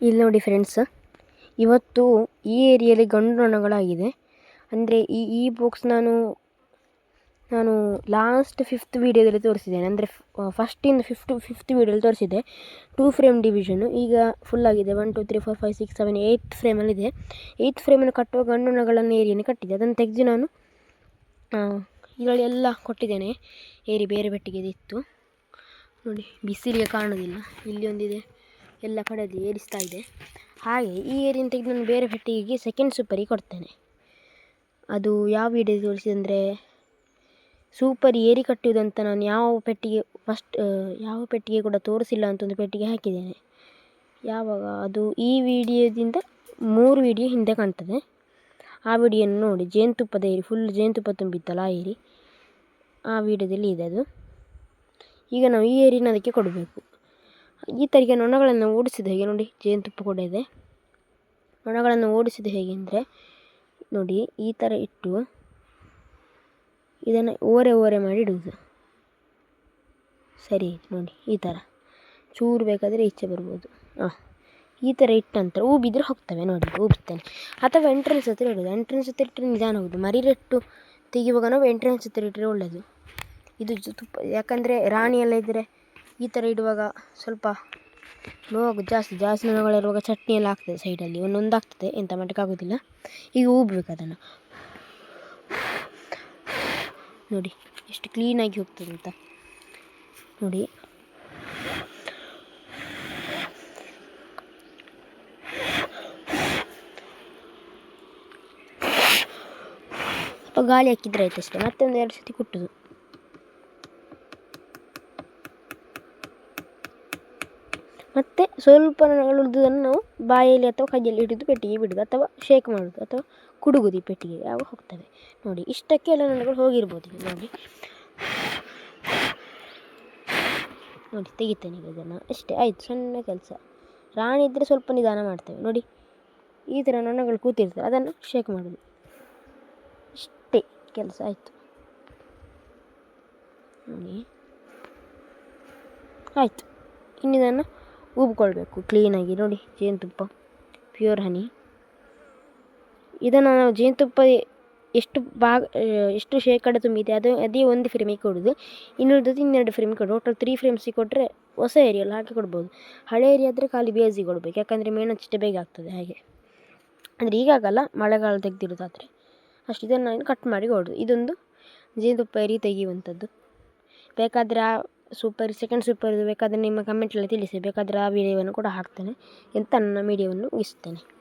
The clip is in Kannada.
ಇಲ್ಲಿ ನೋಡಿ ಫ್ರೆಂಡ್ಸ್ ಇವತ್ತು ಈ ಏರಿಯಲ್ಲಿ ಗಂಡು ನೊಣಗಳಾಗಿದೆ ಅಂದರೆ ಈ ಈ ಬುಕ್ಸ್ ನಾನು ನಾನು ಲಾಸ್ಟ್ ಫಿಫ್ತ್ ವೀಡಿಯೋದಲ್ಲಿ ತೋರಿಸಿದ್ದೇನೆ. ಅಂದರೆ ಫಸ್ಟಿಂದ ಫಿಫ್ತ್ ಫಿಫ್ತ್ ವೀಡಿಯೋದಲ್ಲಿ ತೋರಿಸಿದ್ದೆ. ಟೂ ಫ್ರೇಮ್ ಡಿವಿಷನು ಈಗ ಫುಲ್ ಆಗಿದೆ. One two three four five six seven eight ಫ್ರೇಮಲ್ಲಿದೆ eight ಫ್ರೇಮನ್ನು ಕಟ್ಟುವ ಗಂಡು ನೊಣಗಳನ್ನು ಏರಿಯನ್ನು ಕಟ್ಟಿದೆ ಅದನ್ನು ತೆಗೆದು ನಾನು ಇದರಲ್ಲಿ ಎಲ್ಲ ಕೊಟ್ಟಿದ್ದೇನೆ. ಏರಿ ಬೇರೆ ಬೆಟ್ಟಿಗೆ ಇತ್ತು ನೋಡಿ, ಬಿಸಿಲಿಗೆ ಕಾಣೋದಿಲ್ಲ. ಇಲ್ಲಿ ಒಂದಿದೆ. ಎಲ್ಲ ಕಡೆಯಲ್ಲಿ ಏರಿಸ್ತಾ ಇದೆ. ಹಾಗೆ ಈ ಏರಿಯನ್ನು ತೆಗೆದು ನಾನು ಬೇರೆ ಪೆಟ್ಟಿಗೆಗೆ ಸೆಕೆಂಡ್ ಸೂಪರಿಗೆ ಕೊಡ್ತೇನೆ. ಅದು ಯಾವ ವಿಡಿಯೋ ತೋರಿಸಿದಂದರೆ ಸೂಪರ್ ಏರಿ ಕಟ್ಟುವುದಂತ ನಾನು ಯಾವ ಪೆಟ್ಟಿಗೆ ಫಸ್ಟ್ ಯಾವ ಪೆಟ್ಟಿಗೆ ಕೂಡ ತೋರಿಸಿಲ್ಲ ಅಂತ ಒಂದು ಪೆಟ್ಟಿಗೆ ಹಾಕಿದ್ದೇನೆ. ಯಾವಾಗ ಅದು ಈ ವಿಡಿಯೋದಿಂದ ಮೂರು ವಿಡಿಯೋ ಹಿಂದೆ ಕಾಣ್ತದೆ. ಆ ವಿಡಿಯೋನ ನೋಡಿ, ಜೇನುತುಪ್ಪದ ಏರಿ ಫುಲ್ ಜೇನುತುಪ್ಪ ತುಂಬಿತ್ತಲ್ಲ ಆ ಏರಿ. ಆ ವಿಡಿಯೋದಲ್ಲಿ ಇದೆ ಅದು. ಈಗ ನಾವು ಈ ಏರಿನ ಅದಕ್ಕೆ ಕೊಡಬೇಕು. ಈ ತರಿಗೆ ನೊಣಗಳನ್ನು ಓಡಿಸಿದ ಹೇಗೆ ನೋಡಿ? ಜೇನುತುಪ್ಪ ಕೂಡ ಇದೆ. ನೊಣಗಳನ್ನು ಓಡಿಸಿದ ಹೇಗೆ ಅಂದರೆ, ನೋಡಿ, ಈ ಥರ ಇಟ್ಟು ಇದನ್ನು ಓರೆ ಓರೆ ಮಾಡಿ ಇಡುವುದು. ಸರಿ, ನೋಡಿ, ಈ ಥರ ಚೂರು ಬೇಕಾದರೆ ಈಚೆ ಬರ್ಬೋದು. ಹಾಂ ಈ ಥರ ಇಟ್ಟ ನಂತರ ಹೂ ಬಿದ್ದರೆ ಹೋಗ್ತವೆ ನೋಡಿ ಹೂ ಬಿಡ್ತೇನೆ ಅಥವಾ ಎಂಟ್ರೆನ್ಸ್ ಹತ್ತಿರ ಇಡೋದು ಎಂಟ್ರೆನ್ಸ್ ಹತ್ತಿರ ಇಟ್ಟರೆ ನಿಧಾನ ಹೋಗುದು ಮರಿರೆಟ್ಟು ತೆಗಿವಾಗ ನಾವು ಎಂಟ್ರೆನ್ಸ್ ಹತ್ತಿರ ಇಟ್ಟರೆ ಒಳ್ಳೆಯದು ಇದು ತುಪ್ಪ, ಯಾಕಂದರೆ ಎಲ್ಲ ಇದ್ದರೆ ಈ ಥರ ಇಡುವಾಗ ಸ್ವಲ್ಪ ನೋವು ಜಾಸ್ತಿ ಜಾಸ್ತಿ ನೋವುಗಳಿರುವಾಗ ಚಟ್ನಿ ಎಲ್ಲ ಆಗ್ತದೆ ಸೈಡಲ್ಲಿ ಒಂದೊಂದು ಆಗ್ತದೆ, ಎಂತ ಆಗೋದಿಲ್ಲ. ಈಗ ಊಬಬೇಕು ಅದನ್ನು. ನೋಡಿ, ಎಷ್ಟು ಕ್ಲೀನಾಗಿ ಹೋಗ್ತದೆ ಅಂತ. ನೋಡಿ. ಗಾಳಿ ಹಾಕಿದ್ರೆ ಆಯ್ತು ಅಷ್ಟೇ. ಮತ್ತೊಂದು ಎರಡು ಸತಿ ಕುಟ್ಟುದು. ಮತ್ತು ಸ್ವಲ್ಪ ಉಳಿದುದನ್ನು ನಾವು ಬಾಯಲ್ಲಿ ಅಥವಾ ಕೈಯಲ್ಲಿ ಹಿಡಿದು ಪೆಟ್ಟಿಗೆ ಬಿಡೋದು ಅಥವಾ ಶೇಕ್ ಮಾಡೋದು ಅಥವಾ ಕುಡುಗುದು ಈ ಪೆಟ್ಟಿಗೆ ಯಾವ ಹೋಗ್ತವೆ. ನೋಡಿ, ಇಷ್ಟಕ್ಕೆ ಎಲ್ಲ ನನಗಳು ಹೋಗಿರ್ಬೋದು ನೋಡಿ. ನೋಡಿ, ತೆಗಿತೇನೆ ಈಗ ಇದನ್ನು. ಅಷ್ಟೇ, ಆಯಿತು, ಸಣ್ಣ ಕೆಲಸ. ರಾಣಿ ಇದ್ದರೆ ಸ್ವಲ್ಪ ನಿಧಾನ ಮಾಡ್ತೇವೆ. ನೋಡಿ, ಈ ಥರ ನೊಣಗಳು ಕೂತಿರ್ತವೆ. ಅದನ್ನು ಶೇಕ್ ಮಾಡೋದು. ಇಷ್ಟೇ ಕೆಲಸ, ಆಯಿತು. ನೋಡಿ. ಆಯಿತು. ಇನ್ನಿದನ್ನು ಉಬ್ಕೊಳ್ಬೇಕು ಕ್ಲೀನಾಗಿ ನೋಡಿ, ಜೇನುತುಪ್ಪ ಪ್ಯೂರ್ ಹನಿ ಇದನ್ನು ನಾವು ಜೇನುತುಪ್ಪ ಎಷ್ಟು ಭಾಗ, ಎಷ್ಟು ಶೇಕಡ ತುಂಬಿದೆ, ಅದು ಅದೇ ಒಂದು ಫ್ರೇಮಿಗೆ ಕೊಡೋದು. ಇನ್ನುಳಿದದ್ದು ಇನ್ನೆರಡು ಫ್ರೇಮ್ ಕೊಡು ಟೋಟಲ್ ತ್ರೀ ಫ್ರೇಮ್ಸಿಗೆ ಕೊಟ್ಟರೆ ಹೊಸ ಏರಿಯಲ್ಲಿ ಹಾಕಿ ಕೊಡ್ಬೋದು. ಹಳೆ ಏರಿಯಾ ಆದರೆ ಖಾಲಿ ಬೇಸಿಗೆ ಕೊಡಬೇಕು. ಯಾಕಂದರೆ ಮೇಣಚ್ಚಿಟ್ಟೆ ಬೇಗ ಆಗ್ತದೆ ಹಾಗೆ. ಅಂದರೆ ಈಗಾಗಲ್ಲ ಮಳೆಗಾಲ ತೆಗೆದಿರೋದಾದರೆ. ಅಷ್ಟು ಇದನ್ನು ನಾನು ಕಟ್ ಮಾಡಿ ಕೊಡೋದು. ಇದೊಂದು ಜೇನುತುಪ್ಪ ಏರಿ ತೆಗೆಯುವಂಥದ್ದು. ಬೇಕಾದರೆ ಆ ಸೂಪರ್ ಸೆಕೆಂಡ್ ಸೂಪರ್ ಬೇಕಾದರೆ ನಿಮ್ಮ ಕಮೆಂಟಲ್ಲಿ ತಿಳಿಸಿ, ಬೇಕಾದರೆ ಆ ವಿಡಿಯೋವನ್ನು ಕೂಡ ಹಾಕ್ತೇನೆ. ಎಂತ ನನ್ನ ವಿಡಿಯೋವನ್ನು ಮುಗಿಸ್ತೇನೆ